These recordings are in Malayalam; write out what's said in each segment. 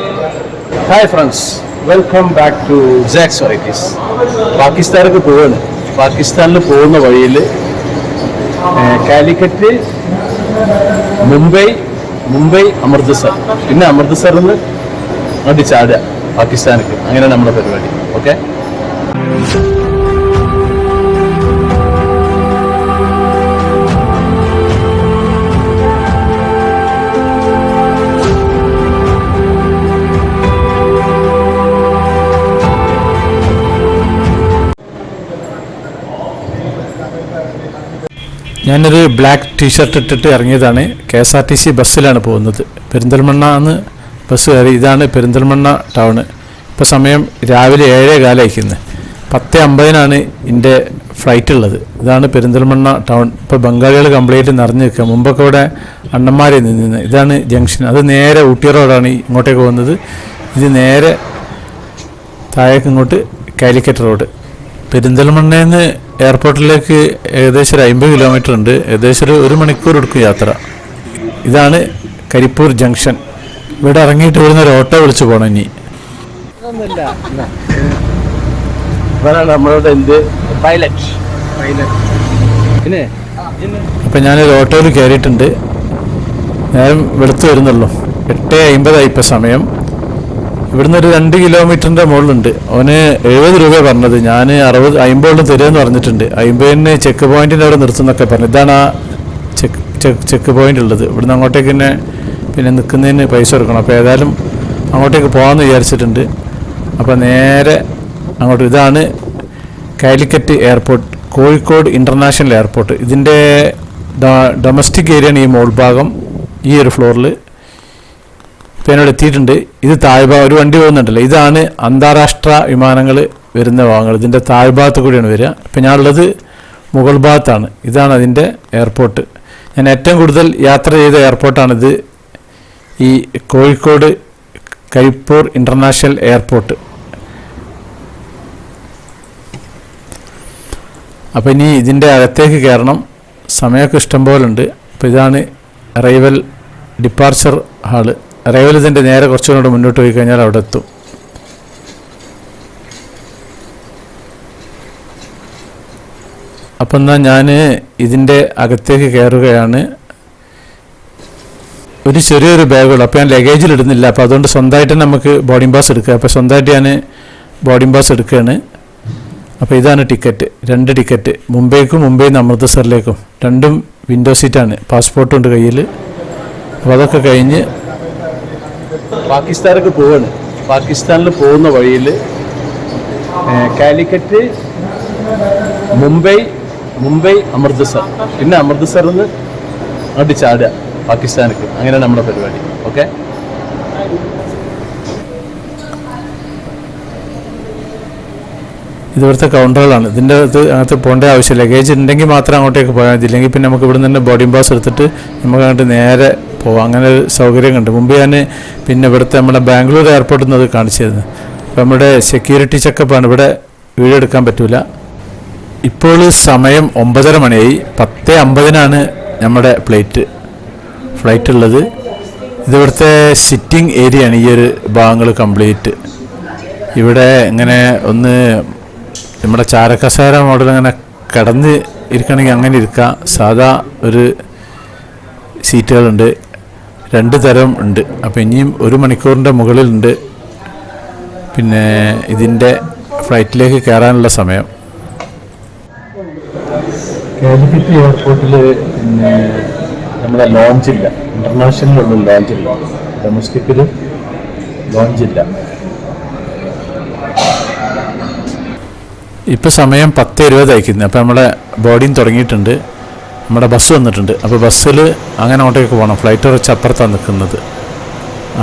Hi friends welcome back to Jacks varieties പാകിസ്ഥാനൊക്കെ പോവാണ്. പാകിസ്ഥാനിൽ പോകുന്ന വഴിയിൽ കാലിക്കറ്റ് മുംബൈ മുംബൈ അമൃത്സർ. പിന്നെ അമൃത്സറിൽ നിന്ന് അങ്ങോട്ട് ചാടുക പാകിസ്ഥാനിക്ക് അങ്ങനെ നമ്മുടെ പരിപാടി. ഓക്കെ ഞാനൊരു ബ്ലാക്ക് ടീഷർട്ട് ഇട്ടിട്ട് ഇറങ്ങിയതാണ്. K S R T C ബസ്സിലാണ് പോകുന്നത്. പെരിന്തൽമണ്ണ എന്ന് ബസ് കയറി. ഇതാണ് പെരിന്തൽമണ്ണ ടൗണ് ഇപ്പോൾ സമയം രാവിലെ ഏഴേ കാലയക്കുന്നത് പത്ത് അമ്പതിനാണ് എന്റെ ഫ്ലൈറ്റ് ഉള്ളത്. ഇതാണ് പെരിന്തൽമണ്ണ ടൗൺ ഇപ്പോൾ ബംഗാളികൾ കംപ്ലീറ്റ് നിറഞ്ഞു നിൽക്കുക. മുമ്പൊക്കെ ഇവിടെ അണ്ണന്മാരെ നിന്ന് ഇതാണ് ജംഗ്ഷൻ അത് നേരെ ഊട്ടി റോഡാണ് ഇങ്ങോട്ടേക്ക് പോകുന്നത്. ഇത് നേരെ താഴേക്ക് ഇങ്ങോട്ട് കാലിക്കറ്റ് റോഡ് പെരിന്തൽമണ്ണയിൽ നിന്ന് എയർപോർട്ടിലേക്ക് ഏകദേശം ഒരു അമ്പത് കിലോമീറ്റർ ഉണ്ട്. ഏകദേശം ഒരു ഒരു മണിക്കൂർ എടുക്കും യാത്ര. ഇതാണ് കരിപ്പൂർ ജംഗ്ഷൻ. ഇവിടെ ഇറങ്ങിയിട്ട് ഇവിടുന്ന് ഒരു ഓട്ടോ വിളിച്ചു പോകണം ഇനി. അപ്പൊ നമ്മളുടെ പൈലറ്റ് പൈലറ്റ് അപ്പം ഞാനൊരു ഓട്ടോയിൽ കയറിയിട്ടുണ്ട്. നേരം വെളുത്തു വരുന്നുള്ളൂ. എട്ട് അമ്പതായി ഇപ്പം സമയം. ഇവിടുന്ന് ഒരു രണ്ട് കിലോമീറ്ററിന്റെ മുകളിലുണ്ട്. അവന് എഴുപത് രൂപ പറഞ്ഞത്. ഞാൻ അറുപത് അമ്പതോളം തരുമെന്ന് പറഞ്ഞിട്ടുണ്ട്. അമ്പതിന് ചെക്ക് പോയിന്റിന്റെ അവിടെ നിർത്തുന്നൊക്കെ പറഞ്ഞു. ഇതാണ് ആ ചെക്ക് ചെക്ക് ചെക്ക് പോയിന്റ് ഉള്ളത്. ഇവിടുന്ന് അങ്ങോട്ടേക്ക് തന്നെ പിന്നെ നിൽക്കുന്നതിന് പൈസ കൊടുക്കണം. അപ്പോൾ ഏതായാലും അങ്ങോട്ടേക്ക് പോകാമെന്ന് വിചാരിച്ചിട്ടുണ്ട്. അപ്പോൾ നേരെ അങ്ങോട്ട് ഇതാണ് Calicut airport Kozhikode international airport. ഇതിന്റെ ഡൊമസ്റ്റിക് ഏരിയയാണ് ഈ മോൾ ഭാഗം. ഈ ഒരു ഫ്ലോറിൽ എന്നോട് എത്തിയിട്ടുണ്ട് ഇത് താഴ്ഭാഗം ഒരു വണ്ടി പോകുന്നുണ്ടല്ലോ. ഇതാണ് അന്താരാഷ്ട്ര വിമാനങ്ങൾ വരുന്ന ഭാഗങ്ങൾ. ഇതിന്റെ താഴ്ഭാഗത്ത് കൂടിയാണ് വരിക. ഇപ്പം ഞാനുള്ളത് മുകൾ ഭാഗത്താണ്. ഇതാണ് അതിന്റെ എയർപോർട്ട് ഞാൻ ഏറ്റവും കൂടുതൽ യാത്ര ചെയ്ത എയർപോർട്ടാണിത് ഈ കോഴിക്കോട് കരിപ്പൂർ ഇന്റർനാഷണൽ എയർപോർട്ട് അപ്പോൾ ഇനി ഇതിന്റെ അകത്തേക്ക് കയറണം. സമയമൊക്കെ ഇഷ്ടം പോലെ ഉണ്ട് അപ്പോൾ ഇതാണ് അറൈവൽ ഡിപ്പാർച്ചർ ഹാൾ അറൈവൽ ഇതിന്റെ നേരെ കുറച്ചുകൂടെ മുന്നോട്ട് പോയി കഴിഞ്ഞാൽ അവിടെ എത്തും. അപ്പം എന്നാൽ ഞാൻ ഇതിന്റെ അകത്തേക്ക് കയറുകയാണ് ഒരു ചെറിയൊരു ബാഗുള്ളൂ. അപ്പോൾ ഞാൻ ലഗേജിൽ ഇടുന്നില്ല. അപ്പോൾ അതുകൊണ്ട് സ്വന്തമായിട്ട് നമുക്ക് ബോർഡിംഗ് പാസ് എടുക്കുക. അപ്പോൾ സ്വന്തമായിട്ട് ഞാൻ ബോർഡിംഗ് പാസ് എടുക്കുകയാണ്. അപ്പോൾ ഇതാണ് ടിക്കറ്റ്. രണ്ട് ടിക്കറ്റ്. മുംബൈക്കും മുംബൈ നിന്ന് അമൃത്സറിലേക്കും. രണ്ടും വിൻഡോ സീറ്റാണ് പാസ്പോർട്ടും ഉണ്ട് കയ്യിൽ അപ്പോൾ അതൊക്കെ കഴിഞ്ഞ് പാകിസ്ഥാനൊക്കെ പോവാണ്. പാകിസ്ഥാനിൽ പോകുന്ന വഴിയിൽ കാലിക്കറ്റ് മുംബൈ മുംബൈ അമൃത്സർ. പിന്നെ അമൃത്സറിൽ നിന്ന് അങ്ങോട്ട് ചാടുക പാകിസ്ഥാനക്ക്. അങ്ങനെ നമ്മുടെ പരിപാടി. ഓക്കെ? ഇതിവിടുത്തെ കൗണ്ടറുകളാണ്. ഇതിന്റെ അകത്ത് അകത്ത് പോകേണ്ട ആവശ്യമില്ല. ലഗേജ് ഉണ്ടെങ്കിൽ മാത്രം അങ്ങോട്ടേക്ക് പോയാൽ മതി. ഇല്ലെങ്കിൽ പിന്നെ നമുക്ക് ഇവിടെ നിന്ന് ബോർഡിംഗ് പാസ് എടുത്തിട്ട് നമുക്ക് അങ്ങോട്ട് നേരെ പോവാം അങ്ങനെ ഒരു സൗകര്യം കണ്ട് മുമ്പ് ഞാൻ പിന്നെ ഇവിടുത്തെ നമ്മുടെ ബാംഗ്ലൂർ എയർപോർട്ടിൽ നിന്ന് അത് കാണിച്ചിരുന്നു. അപ്പോൾ നമ്മുടെ സെക്യൂരിറ്റി ചെക്കപ്പാണ് ഇവിടെ വീഡിയോ എടുക്കാൻ പറ്റൂല. ഇപ്പോൾ സമയം ഒമ്പതര മണിയായി. പത്ത് അമ്പതിനാണ് നമ്മുടെ ഫ്ലൈറ്റ് ഫ്ലൈറ്റ് ഉള്ളത്. ഇതിവിടുത്തെ സിറ്റിംഗ് ഏരിയ ആണ് ഈ ഒരു ഭാഗങ്ങൾ കംപ്ലീറ്റ് ഇവിടെ ഇങ്ങനെ ഒന്ന് നമ്മുടെ ചാരക്കസാര മോഡൽ അങ്ങനെ കിടന്ന് ഇരിക്കണമെങ്കിൽ അങ്ങനെ ഇരിക്കാം. സാധാ ഒരു സീറ്റുകളുണ്ട് രണ്ട് തരം ഉണ്ട്. അപ്പോൾ ഇനിയും ഒരു മണിക്കൂറിന്റെ മുകളിലുണ്ട്. പിന്നെ ഇതിന്റെ ഫ്ലൈറ്റിലേക്ക് കയറാനുള്ള സമയം. കാലിക്കറ്റ് എയർപോർട്ടിൽ പിന്നെ നമ്മുടെ ലോഞ്ച് ലോഞ്ചില്ല ലോഞ്ച് ലോഞ്ചില്ല ഡൊമസ്റ്റിക്കിൽ ലോഞ്ചില്ല ഇപ്പോൾ സമയം പത്ത് ഇരുപത് അയക്കുന്നു അപ്പോൾ നമ്മളെ ബോർഡിങ് തുടങ്ങിയിട്ടുണ്ട്. നമ്മുടെ ബസ് വന്നിട്ടുണ്ട്. അപ്പോൾ ബസ്സിൽ അങ്ങനെ അങ്ങോട്ടേക്ക് പോകണം ഫ്ലൈറ്റ് കുറച്ച് അപ്പുറത്താണ് നിൽക്കുന്നത്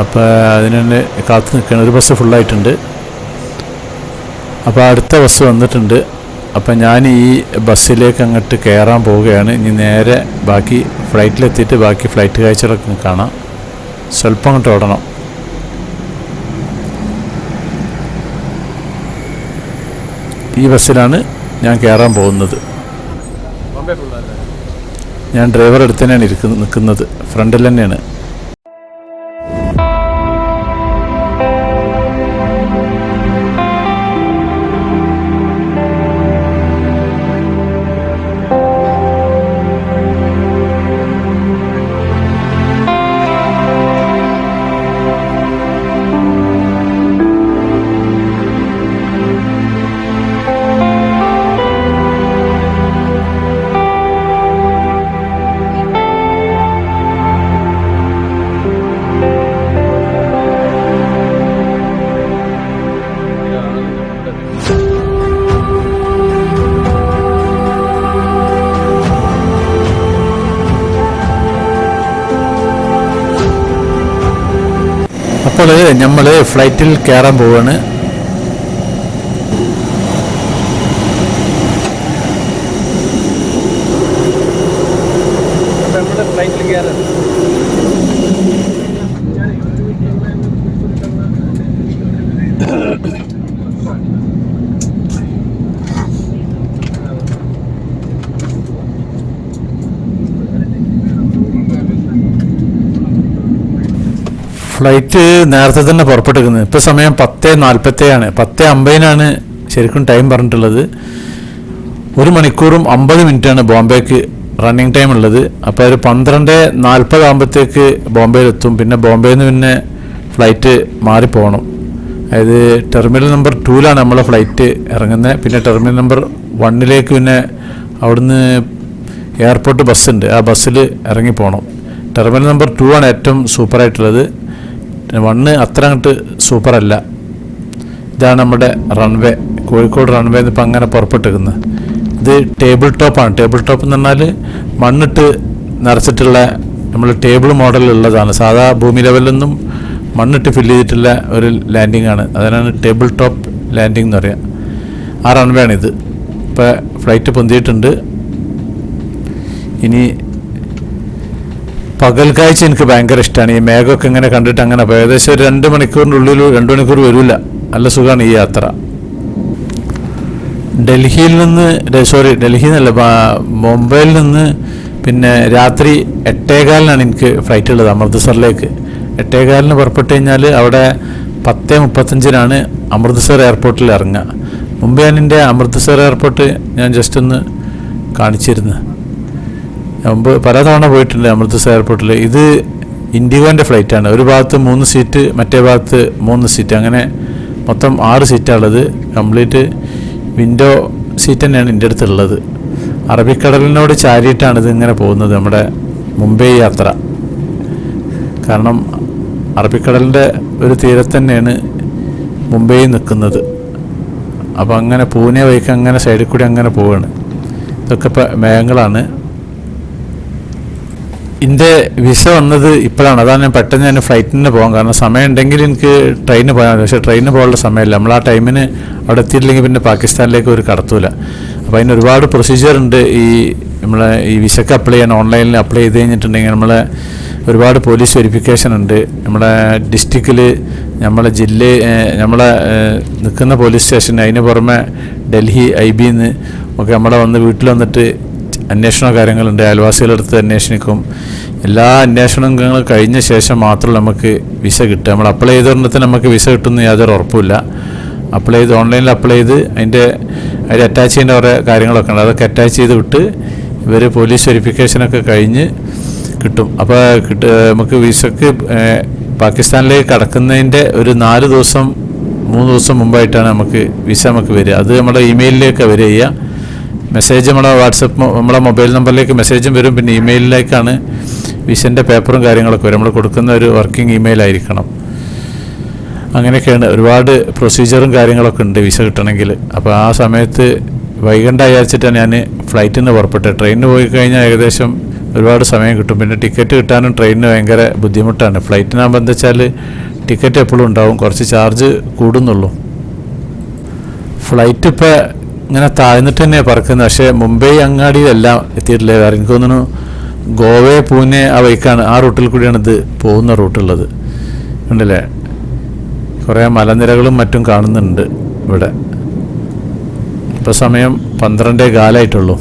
അപ്പോൾ അതിന് തന്നെ കാത്തു നിൽക്കുന്ന ഒരു ബസ് ഫുള്ളായിട്ടുണ്ട് അപ്പോൾ അടുത്ത ബസ് വന്നിട്ടുണ്ട്. അപ്പോൾ ഞാൻ ഈ ബസ്സിലേക്ക് അങ്ങോട്ട് കയറാൻ പോവുകയാണ്. ഇനി നേരെ ബാക്കി ഫ്ലൈറ്റിലെത്തിയിട്ട് ബാക്കി ഫ്ലൈറ്റ് കാഴ്ചകളൊക്കെ കാണാം. സ്വല്പം അങ്ങോട്ട് ഓടണം. ഈ ബസ്സിലാണ് ഞാൻ കയറാൻ പോകുന്നത്. ഞാൻ ഡ്രൈവർ അടുത്ത് തന്നെയാണ് ഇരിക്കുന്നത് നിൽക്കുന്നത്. ഫ്രണ്ടിൽ തന്നെയാണ്. ഇപ്പോൾ നമ്മൾ ഫ്ലൈറ്റിൽ കയറാൻ പോവാണ്. ഫ്ലൈറ്റ് നേരത്തെ തന്നെ പുറപ്പെട്ടിരിക്കുന്നത്. ഇപ്പോൾ സമയം പത്ത് നാൽപ്പത്തേയാണ് പത്ത് അമ്പതിനാണ് ശരിക്കും ടൈം പറഞ്ഞിട്ടുള്ളത്. ഒരു മണിക്കൂറും അമ്പത് മിനിറ്റാണ് ബോംബെക്ക് റണ്ണിങ് ടൈം ഉള്ളത്. അപ്പോൾ ഒരു പന്ത്രണ്ട് നാൽപ്പതാകുമ്പോഴത്തേക്ക് ബോംബെയിലെത്തും. പിന്നെ ബോംബെയിൽ നിന്ന് പിന്നെ ഫ്ലൈറ്റ് മാറിപ്പോകണം അതായത് ടെർമിനൽ നമ്പർ ടൂവിലാണ് നമ്മളെ ഫ്ലൈറ്റ് ഇറങ്ങുന്നത് പിന്നെ ടെർമിനൽ നമ്പർ വണ്ണിലേക്ക് പിന്നെ അവിടുന്ന് എയർപോർട്ട് ബസ്സുണ്ട് ആ ബസ്സിൽ ഇറങ്ങിപ്പോകണം ടെർമിനൽ നമ്പർ ടു ആണ് ഏറ്റവും സൂപ്പറായിട്ടുള്ളത് വണ്ണ് അത്ര അങ്ങോട്ട് സൂപ്പറല്ല. ഇതാണ് നമ്മുടെ റൺവേ കോഴിക്കോട് റൺവേ ഇപ്പം അങ്ങനെ പുറപ്പെട്ടിരിക്കുന്നത് ഇത് ടേബിൾ ടോപ്പാണ് ടേബിൾ ടോപ്പ് എന്ന് പറഞ്ഞാൽ മണ്ണിട്ട് നിറച്ചിട്ടുള്ള നമ്മൾ ടേബിൾ മോഡലുള്ളതാണ് സാധാ ഭൂമി ലെവലൊന്നും മണ്ണിട്ട് ഫില്ല് ചെയ്തിട്ടുള്ള ഒരു ലാൻഡിംഗ് ആണ്. അതിനാണ് ടേബിൾ ടോപ്പ് ലാൻഡിംഗ് എന്ന് പറയുക ആ റൺവേ ആണിത്. ഇപ്പോൾ ഫ്ലൈറ്റ് പൊന്തിയിട്ടുണ്ട്. ഇനി പകൽ കാഴ്ച എനിക്ക് ഭയങ്കര ഇഷ്ടമാണ് ഈ മേഘമൊക്കെ ഇങ്ങനെ കണ്ടിട്ട് അങ്ങനെ പോയി. ഏകദേശം ഒരു രണ്ട് മണിക്കൂറിനുള്ളിൽ രണ്ട് മണിക്കൂർ വരില്ല നല്ല സുഖമാണ് ഈ യാത്ര. ഡൽഹിയിൽ നിന്ന് സോറി ഡൽഹിയിൽ നിന്നല്ല മുംബൈയിൽ നിന്ന് പിന്നെ രാത്രി എട്ടേകാലിനാണ് എനിക്ക് ഫ്ലൈറ്റ് ഉള്ളത് അമൃത്സറിലേക്ക്. എട്ടേകാലിന് പുറപ്പെട്ട് കഴിഞ്ഞാൽ അവിടെ പത്ത് മുപ്പത്തഞ്ചിനാണ് അമൃത്സർ എയർപോർട്ടിൽ ഇറങ്ങുക. മുമ്പ് ഞാൻ എന്റെ അമൃത്സർ എയർപോർട്ട് ഞാൻ ജസ്റ്റ് ഒന്ന് കാണിച്ചിരുന്നു. മുമ്പ് പലതവണ പോയിട്ടുണ്ട് അമൃത്സർ എയർപോർട്ടിൽ ഇത് ഇൻഡിഗോന്റെ ഫ്ലൈറ്റാണ്. ഒരു ഭാഗത്ത് മൂന്ന് സീറ്റ് മറ്റേ ഭാഗത്ത് മൂന്ന് സീറ്റ്. അങ്ങനെ മൊത്തം ആറ് സീറ്റാണുള്ളത്. കംപ്ലീറ്റ് വിൻഡോ സീറ്റ് തന്നെയാണ് എന്റെ അടുത്തുള്ളത്. അറബിക്കടലിനോട് ചാരിയിട്ടാണ് ഇത് ഇങ്ങനെ പോകുന്നത് നമ്മുടെ മുംബൈ യാത്ര. കാരണം അറബിക്കടലിന്റെ ഒരു തീരത്ത് തന്നെയാണ് മുംബൈ നിൽക്കുന്നത്. അപ്പോൾ അങ്ങനെ പൂനെ വഴിക്ക് അങ്ങനെ സൈഡിൽ കൂടി അങ്ങനെ പോവുകയാണ് ഇതൊക്കെ മേഘങ്ങളാണ്. എന്റെ വിസ വന്നത് ഇപ്പോഴാണ്. അതാണ് ഞാൻ പെട്ടെന്ന് ഞാൻ ഫ്ലൈറ്റിന് പോകാം കാരണം. സമയം ഉണ്ടെങ്കിൽ എനിക്ക് ട്രെയിനിന് പോകാൻ പക്ഷേ ട്രെയിനിന് പോകാനുള്ള സമയമില്ല. നമ്മൾ ആ ടൈമിന് അവിടെ എത്തിയില്ലെങ്കിൽ പിന്നെ പാകിസ്ഥാനിലേക്ക് ഒരു കടത്തൂല. അപ്പോൾ അതിന് ഒരുപാട് പ്രൊസീജിയർ ഉണ്ട്. ഈ നമ്മളെ ഈ വിസക്ക് അപ്ലൈ ചെയ്യാൻ ഓൺലൈനിൽ അപ്ലൈ ചെയ്ത് കഴിഞ്ഞിട്ടുണ്ടെങ്കിൽ നമ്മളെ ഒരുപാട് പോലീസ് വെരിഫിക്കേഷൻ ഉണ്ട്. നമ്മുടെ ഡിസ്ട്രിക്റ്റിൽ നമ്മളെ ജില്ല നമ്മളെ നിൽക്കുന്ന പോലീസ് സ്റ്റേഷൻ അതിന് പുറമെ ഡൽഹി ഐ ബിന്ന് ഒക്കെ നമ്മളെ വന്ന് വീട്ടിൽ വന്നിട്ട് അന്വേഷണ കാര്യങ്ങളുണ്ട്. അയൽവാസികളടുത്ത് അന്വേഷിക്കും. എല്ലാ അന്വേഷണങ്ങളും കഴിഞ്ഞ ശേഷം മാത്രം നമുക്ക് വിസ കിട്ടുക. നമ്മൾ അപ്ലൈ ചെയ്തോടത്തിന് നമുക്ക് വിസ കിട്ടുമെന്ന് യാതൊരു ഉറപ്പില്ല അപ്ലൈ ചെയ്ത് ഓൺലൈനിൽ അപ്ലൈ ചെയ്ത് അതിന്റെ അതിൽ അറ്റാച്ച് ചെയ്യേണ്ട കുറേ കാര്യങ്ങളൊക്കെ ഉണ്ട്. അതൊക്കെ അറ്റാച്ച് ചെയ്ത് വിട്ട് ഇവർ പോലീസ് വെരിഫിക്കേഷനൊക്കെ കഴിഞ്ഞ് കിട്ടും. അപ്പോൾ കിട്ട നമുക്ക് വിസക്ക് പാകിസ്ഥാനിലേക്ക് കടക്കുന്നതിന്റെ ഒരു നാല് ദിവസം മൂന്ന് ദിവസം മുമ്പായിട്ടാണ് നമുക്ക് വിസ നമുക്ക് വരിക. അത് നമ്മുടെ ഇമെയിലിലേക്ക് വരിക. മെസ്സേജ് നമ്മുടെ വാട്സപ്പ് നമ്മുടെ മൊബൈൽ നമ്പറിലേക്ക് മെസ്സേജും വരും. പിന്നെ ഇമെയിലിലേക്കാണ് വിഷന്റെ പേപ്പറും കാര്യങ്ങളൊക്കെ വരും. നമ്മൾ കൊടുക്കുന്ന ഒരു വർക്കിംഗ് ഇമെയിൽ ആയിരിക്കണം. അങ്ങനെയൊക്കെയാണ്. ഒരുപാട് പ്രൊസീജിയറും കാര്യങ്ങളൊക്കെ ഉണ്ട് വിസ കിട്ടണമെങ്കിൽ അപ്പോൾ ആ സമയത്ത് വൈകണ്ട വിചാരിച്ചിട്ടാണ് ഞാൻ ഫ്ലൈറ്റിൽ നിന്ന് പുറപ്പെട്ടത്. ട്രെയിനിന് പോയി കഴിഞ്ഞാൽ ഏകദേശം ഒരുപാട് സമയം കിട്ടും. പിന്നെ ടിക്കറ്റ് കിട്ടാനും ട്രെയിനിന് ഭയങ്കര ബുദ്ധിമുട്ടാണ്. ഫ്ലൈറ്റിനാകുമ്പോൾ എന്താ വെച്ചാൽ ടിക്കറ്റ് എപ്പോഴും ഉണ്ടാവും. കുറച്ച് ചാർജ് കൂടുന്നുള്ളൂ. ഫ്ലൈറ്റ് ഇപ്പോൾ ഇങ്ങനെ താഴ്ന്നിട്ട് തന്നെയാണ് പറക്കുന്നത്. പക്ഷേ മുംബൈ അങ്ങാടിയിലെല്ലാം എത്തിയിട്ടില്ല. വേറെ എനിക്ക് തോന്നുന്നു ഗോവ പൂനെ ആ വഴിക്കാണ് ആ റൂട്ടിൽ കൂടിയാണ് ഇത് പോകുന്ന റൂട്ടുള്ളത്. ഉണ്ടല്ലേ കുറേ മലനിരകളും മറ്റും കാണുന്നുണ്ട് ഇവിടെ. ഇപ്പോൾ സമയം പന്ത്രണ്ടേ കാലായിട്ടുള്ളൂ.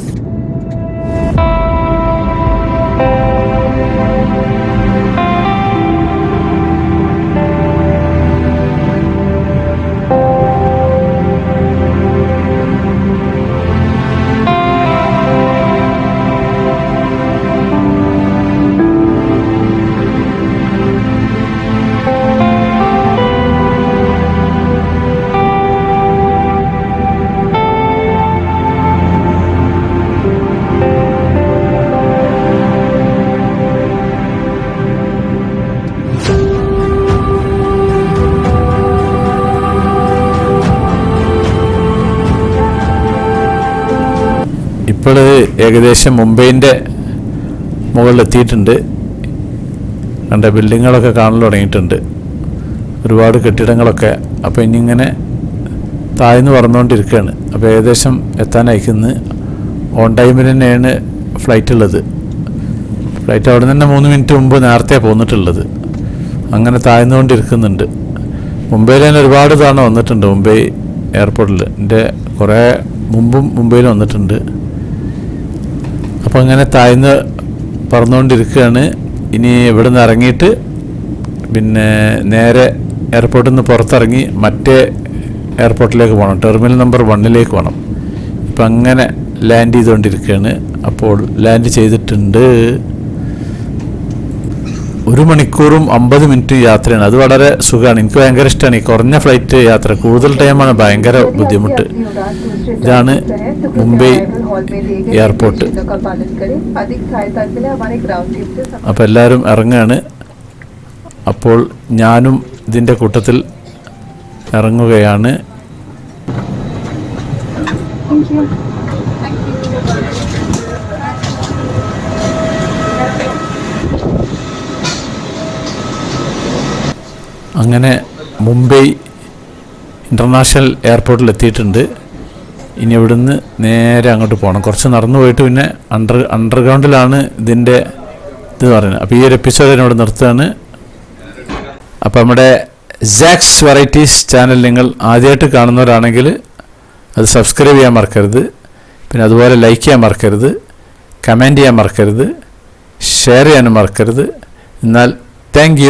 ഇപ്പോൾ ഏകദേശം മുംബൈന്റെ മുകളിലെത്തിയിട്ടുണ്ട്. കണ്ട ബിൽഡിങ്ങുകളൊക്കെ കാണൽ തുടങ്ങിയിട്ടുണ്ട്. ഒരുപാട് കെട്ടിടങ്ങളൊക്കെ. അപ്പോൾ ഇനി ഇങ്ങനെ താഴ്ന്നു പറന്നുകൊണ്ടിരിക്കുകയാണ്. അപ്പോൾ ഏകദേശം എത്താനയക്കുന്നത് ഓൺ ടൈമിൽ തന്നെയാണ് ഫ്ലൈറ്റ് ഉള്ളത്. ഫ്ലൈറ്റ് അവിടെ തന്നെ മൂന്ന് മിനിറ്റ് മുമ്പ് നേരത്തെ പോന്നിട്ടുള്ളത്. അങ്ങനെ താഴ്ന്നുകൊണ്ടിരിക്കുന്നുണ്ട്. മുംബൈയിൽ തന്നെ ഒരുപാട് തവണ വന്നിട്ടുണ്ട് മുംബൈ എയർപോർട്ടിൽ എന്റെ കുറേ മുമ്പും മുംബൈയിൽ വന്നിട്ടുണ്ട്. അപ്പോൾ അങ്ങനെ താഴ്ന്ന് പറന്നുകൊണ്ടിരിക്കുകയാണ്. ഇനി ഇവിടെ നിന്ന് ഇറങ്ങിയിട്ട് പിന്നെ നേരെ എയർപോർട്ടിൽ നിന്ന് പുറത്തിറങ്ങി മറ്റേ എയർപോർട്ടിലേക്ക് പോകണം. ടെർമിനൽ നമ്പർ വണ്ണിലേക്ക് പോകണം. ഇപ്പം അങ്ങനെ ലാൻഡ് ചെയ്തുകൊണ്ടിരിക്കുകയാണ്. അപ്പോൾ ലാൻഡ് ചെയ്തിട്ടുണ്ട്. ഒരു മണിക്കൂറും അമ്പത് മിനിറ്റ് യാത്രയാണ്. അത് വളരെ സുഖമാണ്. എനിക്ക് ഭയങ്കര ഇഷ്ടമാണ്. ഈ കുറഞ്ഞ ഫ്ലൈറ്റ് യാത്ര. കൂടുതൽ ടൈമാണ് ഭയങ്കര ബുദ്ധിമുട്ട്. ഇതാണ് മുംബൈ എയർപോർട്ട് അപ്പോൾ എല്ലാവരും ഇറങ്ങുകയാണ് അപ്പോൾ ഞാനും ഇതിന്റെ കൂട്ടത്തിൽ ഇറങ്ങുകയാണ്. അങ്ങനെ മുംബൈ ഇന്റർനാഷണൽ എയർപോർട്ടിൽ എത്തിയിട്ടുണ്ട്. ഇനി ഇവിടുന്ന് നേരെ അങ്ങോട്ട് പോകണം കുറച്ച് നടന്നു പോയിട്ട് പിന്നെ അണ്ടർ അണ്ടർഗ്രൗണ്ടിലാണ് ഇതിന്റെ ഇത് പറയുന്നത്. അപ്പോൾ ഈ ഒരു എപ്പിസോഡ് എന്നോട് നിർത്തുകയാണ്. അപ്പോൾ നമ്മുടെ സാക്സ് വെറൈറ്റീസ് ചാനൽ നിങ്ങൾ ആദ്യമായിട്ട് കാണുന്നവരാണെങ്കിൽ അത് സബ്സ്ക്രൈബ് ചെയ്യാൻ മറക്കരുത്. പിന്നെ അതുപോലെ ലൈക്ക് ചെയ്യാൻ മറക്കരുത്. കമന്റ് ചെയ്യാൻ മറക്കരുത്. ഷെയർ ചെയ്യാനും മറക്കരുത്. എന്നാൽ താങ്ക്